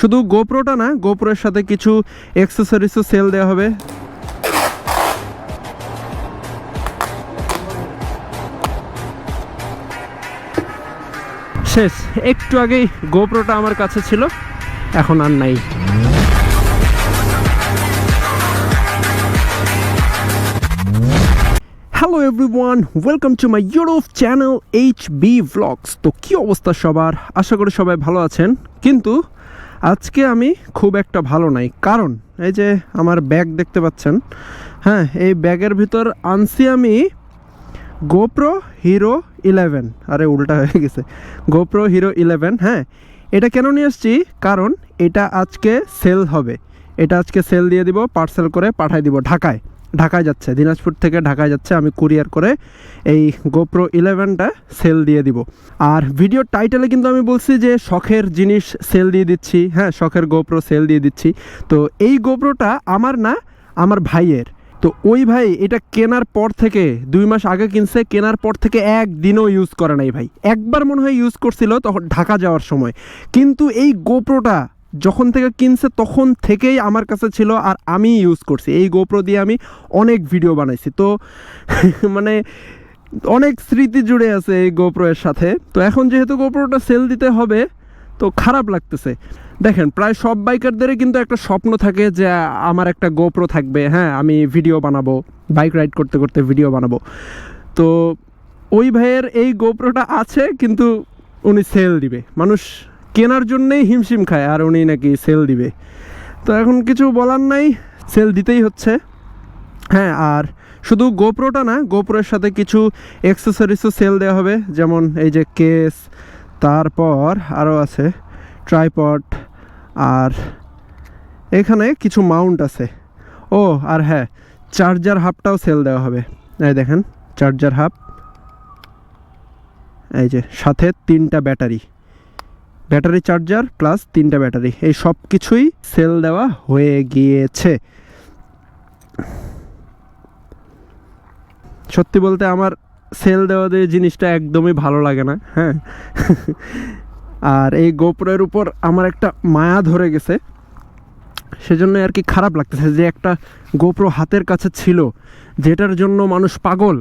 শুধু গোপ্রোটা না, গোপ্রোর সাথে কিছু অ্যাক্সেসরিজও সেল দেওয়া হবে। শেষ, একটু আগেই গোপ্রোটা আমার কাছে ছিল, এখন আর নাই। Hello everyone welcome to my Europe channel H B vlogs তো কী অবস্থা সবার? আশা করি সবাই ভালো আছেন, কিন্তু আজকে আমি খুব একটা ভালো নাই। কারণ, এই যে আমার ব্যাগ দেখতে পাচ্ছেন হ্যাঁ এই ব্যাগের ভিতর আনছি আমি গোপ্রো হিরো ইলেভেন আরে, উল্টা হয়ে গেছে। গোপ্রো হিরো ইলেভেন হ্যাঁ এটা কেন নিয়ে আসছি? কারণ এটা আজকে সেল হবে। এটা আজকে সেল দিয়ে দিব পার্সেল করে পাঠাই দিব ঢাকায়। ঢাকায় যাচ্ছে। দিনাজপুর থেকে ঢাকায় যাচ্ছে। আমি কুরিয়ার করে এই গোপ্রো ইলেভেনটা সেল দিয়ে দিব। আর ভিডিওর টাইটেলে কিন্তু আমি বলছি যে, শখের জিনিস সেল দিয়ে দিচ্ছি। হ্যাঁ শখের গোপ্রো সেল দিয়ে দিচ্ছি। তো এই গোপ্রোটা আমার না, আমার ভাইয়ের। তো ওই ভাই এটা কেনার পর থেকে, দুই মাস আগে কিনছে, কেনার পর থেকে একদিনও ইউজ করে নাই ভাই। একবার মনে হয় ইউজ করছিল তখন ঢাকা যাওয়ার সময়। কিন্তু এই গোপ্রোটা যখন থেকে কিনছে, তখন থেকেই আমার কাছে ছিল আর আমি ইউজ করছি। এই গোপ্রো দিয়ে আমি অনেক ভিডিও বানাইছি। তো মানে অনেক স্মৃতি জুড়ে আছে এই গোপ্রো এর সাথে। তো এখন যেহেতু গোপ্রোটা সেল দিতে হবে, তো খারাপ লাগতেছে। দেখেন, প্রায় সব বাইকারদেরই কিন্তু একটা স্বপ্ন থাকে যে, আমার একটা গোপ্রো থাকবে হ্যাঁ আমি ভিডিও বানাবো বাইক রাইড করতে করতে ভিডিও বানাবো। তো ওই ভাইয়ের এই গোপ্রোটা আছে, কিন্তু উনি সেল দিবে। মানুষ কেনার জন্যেই হিমশিম খায়, আর উনি নাকি সেল দিবে। তো এখন কিছু বলার নাই সেল দিতেই হচ্ছে। হ্যাঁ আর শুধু গোপ্রোটা না গোপ্রোর সাথে কিছু অ্যাক্সেসরিজও সেল দেওয়া হবে, যেমন এই যে কেস তারপর আরও আছে ট্রাইপড আর এখানে কিছু মাউন্ট আছে। ও, আর হ্যাঁ চার্জার হাবটাও সেল দেওয়া হবে। এই দেখেন চার্জার হাব এই যে, সাথে তিনটা ব্যাটারি ব্যাটারি চার্জার প্লাস তিনটা ব্যাটারি। এই সব কিছুই সেল দেওয়া হয়ে গিয়েছে। সত্যি বলতে আমার সেল দেওয়া দিয়ে জিনিসটা একদমই ভালো লাগে না হ্যাঁ। আর এই গোপ্রের উপর আমার একটা মায়া ধরে গেছে। সেজন্য আর কি খারাপ লাগতেছে যে একটা গোপ্র হাতের কাছে ছিল, যেটার জন্য মানুষ পাগল।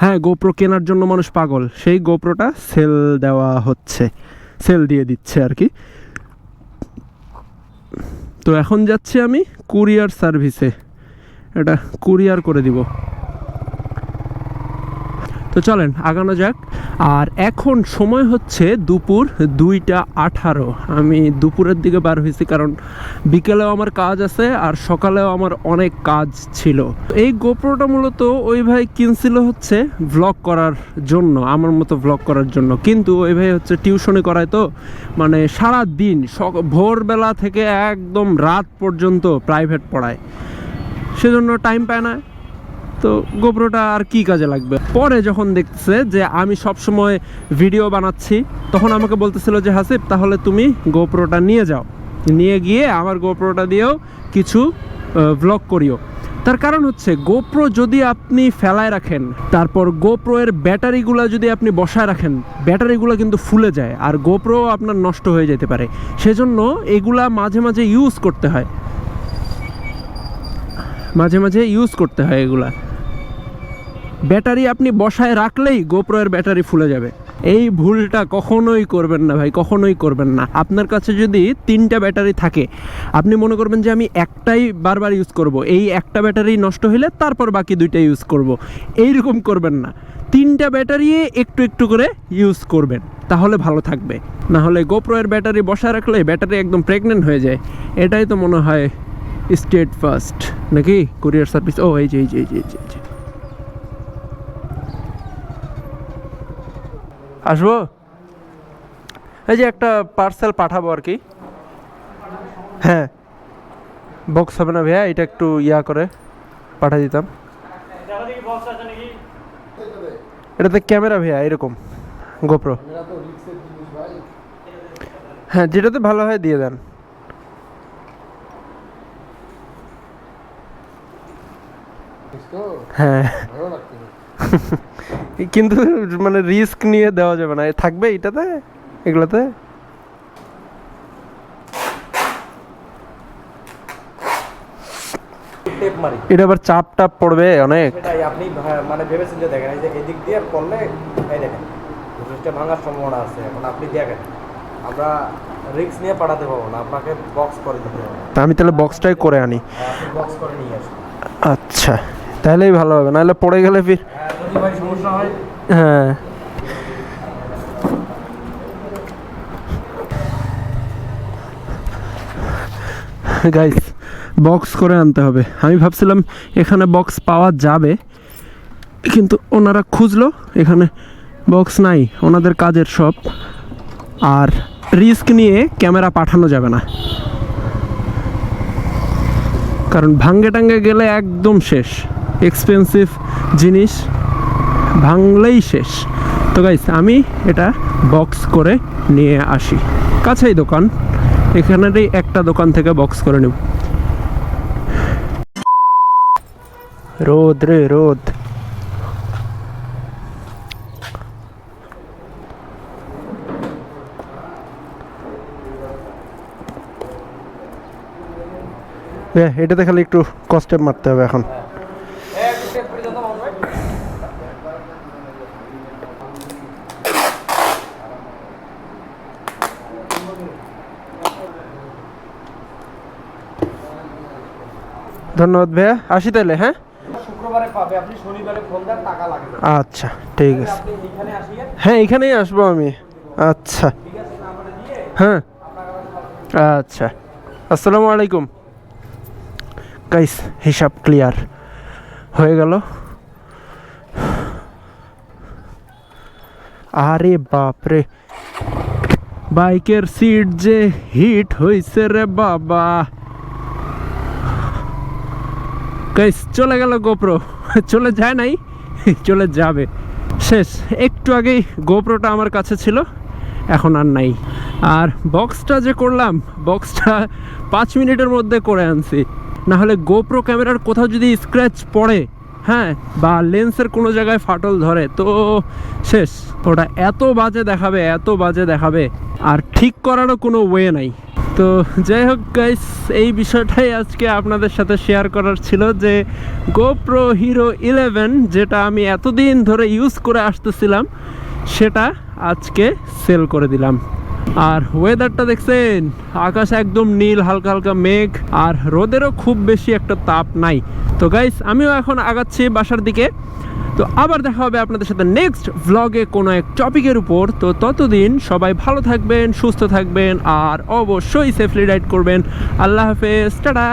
হ্যাঁ গোপ্র কেনার জন্য মানুষ পাগল। সেই গোপ্রটা সেল দেওয়া হচ্ছে। সেল দিয়ে দিচ্ছে আর কি তো এখন যাচ্ছি আমি কুরিয়ার সার্ভিসে। এটা কুরিয়ার করে দিব। তো চলেন, আগানো যাক। আর এখন সময় হচ্ছে দুপুর দুইটা আঠারো। আমি দুপুরের দিকে বার হয়েছি কারণ বিকেলেও আমার কাজ আছে আর সকালেও আমার অনেক কাজ ছিল। এই গোপ্রোটা মূলত ওই ভাই কিনছিল হচ্ছে ভ্লগ করার জন্য, আমার মতো ভ্লগ করার জন্য। কিন্তু ওই ভাই হচ্ছে টিউশনি করায় তো মানে সারা দিন ভোরবেলা থেকে একদম রাত পর্যন্ত প্রাইভেট পড়ায়। সেজন্য টাইম পায় না। তো গোপ্রোটা আর কি কাজে লাগবে? পরে যখন দেখছে যে আমি সব সময় ভিডিও বানাচ্ছি, তখন আমাকে বলতেছিল যে, হাসিব, তাহলে তুমি গোপ্রোটা নিয়ে যাও। নিয়ে গিয়ে আমার গোপ্রোটা দিয়েও কিছু ভ্লগ করিও। তার কারণ হচ্ছে, গোপ্রো যদি আপনি ফেলায় রাখেন, তারপর গোপ্রো এর ব্যাটারিগুলো যদি আপনি বসায় রাখেন, ব্যাটারিগুলো কিন্তু ফুলে যায় আর গোপ্রো আপনার নষ্ট হয়ে যেতে পারে। সেজন্য এগুলা মাঝে মাঝে ইউজ করতে হয়। মাঝে মাঝে ইউজ করতে হয় এগুলা। ব্যাটারি আপনি বসায় রাখলেই গোপ্রো এর ব্যাটারি ফুলে যাবে। এই ভুলটা কখনোই করবেন না ভাই কখনোই করবেন না। আপনার কাছে যদি তিনটা ব্যাটারি থাকে আপনি মনে করবেন যে আমি একটাই বারবার ইউজ করব। এই একটা ব্যাটারি নষ্ট হলে তারপর বাকি দুইটা ইউজ করব। এইরকম করবেন না। তিনটা ব্যাটারি একটু একটু করে ইউজ করবেন তাহলে ভালো থাকবে। না হলে গোপ্রো এর ব্যাটারি বসায় রাখলে ব্যাটারি একদম প্রেগনেন্ট হয়ে যায়। এটাই তো মনে হয় স্টেট ফার্স্ট নাকি? কুরিয়ার সার্ভিস ও এই যে এই যে এই যে এই যে, এই যে আসব? এই যে একটা পার্সেল পাঠাবো আর কি। হ্যাঁ। বক্স হবে না ভাইয়া এটা একটু ইয়া করে পাঠিয়ে দিতাম। এটাতে ক্যামেরা ভাইয়া এরকম। গোপ্রো হ্যাঁ যেটাতে ভালো হয় দিয়ে দেন। হ্যাঁ। কিন্তু মানে রিস্ক নিয়ে দেওয়া যাবে না। থাকবে এটাতে? এগুলোতে? এটা আবার চাপ টাপ পড়বে অনেক। আপনি হ্যাঁ, মানে ভেবেছেন যে দেখেন এই যে এদিক দিয়ে করলে এই দেখেন সুইচটা ভাঙার সম্ভাবনা আছে এখন আপনি দেখেন আমরা রিক্স নিয়ে পাঠাতে পারব না আপনাকে বক্স করে দিতে হবে। আমি তাহলে বক্সটাই করে আনি। হ্যাঁ, বক্স করে নিয়ে আসব আচ্ছা। তাহলেই ভালো হবে নাহলে পড়ে গেলে ফির হ্যাঁ, গাইস বক্স করে আনতে হবে। আমি ভাবছিলাম এখানে বক্স পাওয়া যাবে কিন্তু ওনারা খুঁজলো এখানে বক্স নাই ওনাদের কাজের সব আর রিস্ক নিয়ে ক্যামেরা পাঠানো যাবে না। কারণ ভাঙ্গে টাঙ্গে গেলে একদম শেষ। এক্সপেন্সিভ জিনিস ভাঙলেই শেষ। তো গাইস আমি এটা বক্স করে নিয়ে আসি। কাছেই দোকান। এখানেরই একটা দোকান থেকে বক্স করে নেব। রোদ রে, রোদ। এটাতে খালি একটু কষ্টে মারতে হবে এখন একটু টেপ করে দাও তো মামুন ভাই। ধন্যবাদ ভাইয়া। আসি তাহলে হ্যাঁ? শুক্রবারে পাবে আপনি শনিবারে ফোন দেন টাকা লাগে আচ্ছা ঠিক আছে। হ্যাঁ এখানেই আসব আমি। আচ্ছা। হ্যাঁ। আচ্ছা। আসসালামু আলাইকুম। গাইস হিসাব ক্লিয়ার হয়ে গেল। আরে বাপরে। বাইকের সিট যে হিট হইছে রে বাবা। গাইস চলে গেল গোপ্রো চলে যায় নাই, চলে যাবে। শেষ, একটু আগেই গোপ্রোটা আমার কাছে ছিল, এখন আর নাই। আর বক্সটা যে করলাম বক্সটা পাঁচ মিনিটের মধ্যে করে আনছি। না হলে গোপ্রো ক্যামেরার কোথাও যদি স্ক্র্যাচ পড়ে হ্যাঁ বা লেন্সের কোনো জায়গায় ফাটল ধরে, তো শেষ। ওটা এত বাজে দেখাবে, এত বাজে দেখাবে। আর ঠিক করারও কোনো ওয়ে নাই। তো যাই হোক গাইস এই বিষয়টাই আজকে আপনাদের সাথে শেয়ার করার ছিল যে গোপ্রো হিরো ইলেভেন যেটা আমি এতদিন ধরে ইউজ করে আসতেছিলাম, সেটা আজকে সেল করে দিলাম। আর ওয়েদারটা দেখছেন, আকাশ একদম নীল, হালকা হালকা মেঘ, আর রোদেরও খুব বেশি একটা তাপ নাই। তো গাইস আমিও এখন আগাচ্ছি বাসার দিকে। তো আবার দেখা হবে আপনাদের সাথে নেক্সট ভ্লগে কোনো এক টপিকের উপর। তো ততদিন সবাই ভালো থাকবেন, সুস্থ থাকবেন, আর অবশ্যই সেফলি রাইড করবেন। আল্লাহ হাফেজ, টাটা!